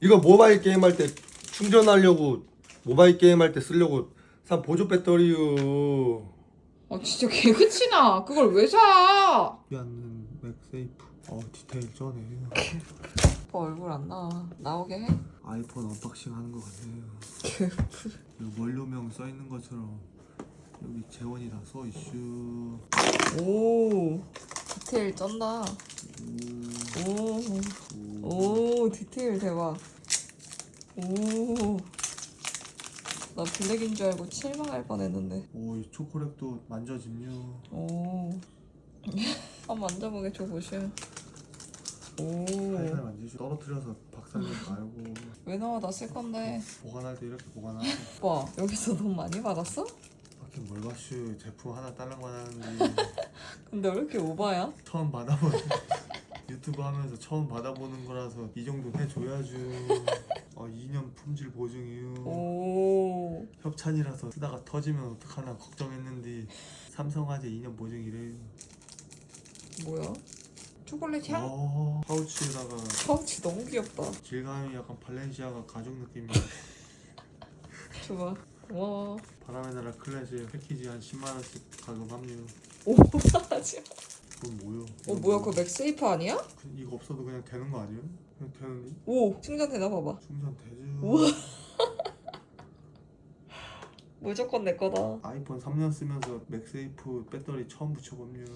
이거 모바일 게임 할 때 충전하려고 모바일 게임 할 때 쓰려고 산 보조 배터리요. 아 진짜 개그치나 그걸 왜 사? 않는 맥세이프. 어 디테일 쩌네. 오빠 얼굴 안 나와 나오게 해? 아이폰 언박싱 하는 것 같네요. 이거 원료명 써 있는 것처럼 여기 재원이 다 써 이슈. 오 디테일 쩐다 오, 오 디테일 대박. 오나 블랙인 줄 알고 실망할 뻔했는데. 오 이 초콜릿도 만져짐요. 오. 한번 만져보게 줘 보슈. 살살 만지죠. 떨어뜨려서 박살내지 말고. 나와? 나 쓸 건데. 보관할 때 이렇게 보관하고. 오빠 여기서 돈 많이 받았어? 밖에 뭘 봐슈 제품 하나 딸랑만 하는데. 근데 왜 이렇게 오바야? 처음 받아보는 유튜브 하면서 처음 받아보는 거라서 이 정도 해줘야죠. 어 2년 품질 보증이요. 오 협찬이라서 쓰다가 터지면 어떡하나 걱정했는데 삼성화재 2년 보증이래요. 뭐야? 초콜릿 향? 어, 파우치에다가 파우치 너무 귀엽다 질감이 약간 발렌시아가 가죽 느낌이 좋아 고마워 바람의 나라 클래식 패키지 한 10만 원씩 가격 합류. 오바하지 그건 뭐요? 어 뭐야 그거 맥세이프 아니야? 그- 이거 없어도 그냥 되는 거 아니에요? 그냥 되는데 오 충전되나 봐봐 충전 되죠. 우와. 무조건 내 거다 아이폰 3년 쓰면서 맥세이프 배터리 처음 붙여봅니다.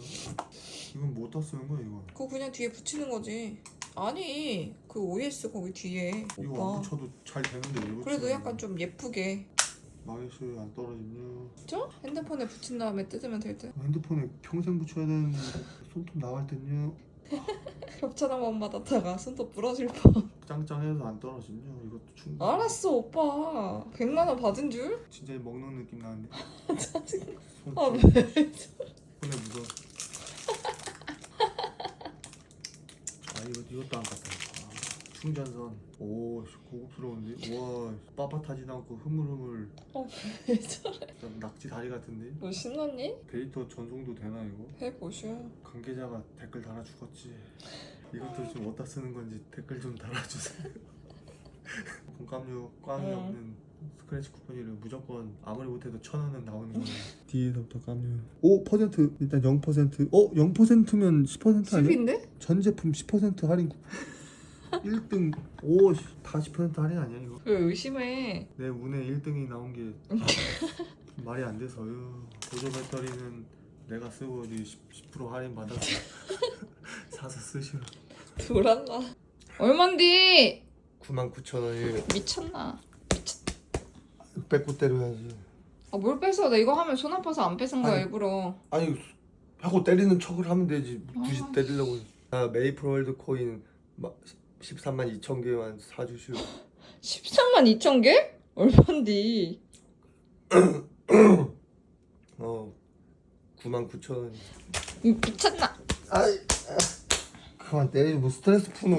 이건 못다 쓰는 거야 이거. 그거 그냥 뒤에 붙이는 거지 아니 그 OS 거기 뒤에 이거 오빠 안 붙여도 잘 되는데 왜 붙여? 그래도 약간 좀 예쁘게 망했어요 안 떨어지냐? 그죠? 핸드폰에 붙인 다음에 뜯으면 될 듯 핸드폰에 평생 붙여야 되는데 손톱 나갈 협찬 한번 받았다가 손톱 부러질 뻔 짱짱해서 안 떨어지냐? 이것도 충분. 알았어 오빠 100만 원 받은 줄? 진짜 먹는 느낌 나는데. 짜증나 손, 아 손, 왜? 손에 묻어. 아 이거 이것도 안 갔다. 아, 충전선. 오 씨, 고급스러운데. 와 빳빳하지도 않고 흐물흐물. 왜 저래 좀 낙지 다리 같은데. 너 신났니? 데이터 전송도 되나 이거? 해보슈 관계자가 댓글 달아 죽었지. 이것도 좀 어디다 쓰는 건지 댓글 좀 달아주세요. 공감료 꽝이 응. 없는 스크래치 쿠폰이래 무조건 아무리 못해도 천 원은 나오는 거네. 뒤에서부터 감료. 5% 일단 0%. 어 0%면 10% 아니야? 10인데? 전 제품 10% 할인 쿠폰. 1등 오다 10% 할인 아니야 이거? 왜 의심해 내 운에 1등이 나온 게 말이 안 돼서 요. 보조 배터리는 내가 쓰고 10, 10% 할인 받아서 사서 쓰시오. 돌았나 얼만디 99,000원이 미쳤나 600구 때려야지. 아 뭘 뺏어 나 이거 하면 손 아파서 안 뺏은 거야 아니. 일부러 아니 하고 때리는 척을 하면 되지. 굳이 아, 때리려고. 아, 메이플 월드 코인 13만 2천 개만 사주시오. 13만 2천 개? 얼만디 어 99,000원. 이 미쳤나 아이 아, 그만 때리지 뭐 스트레스 푸는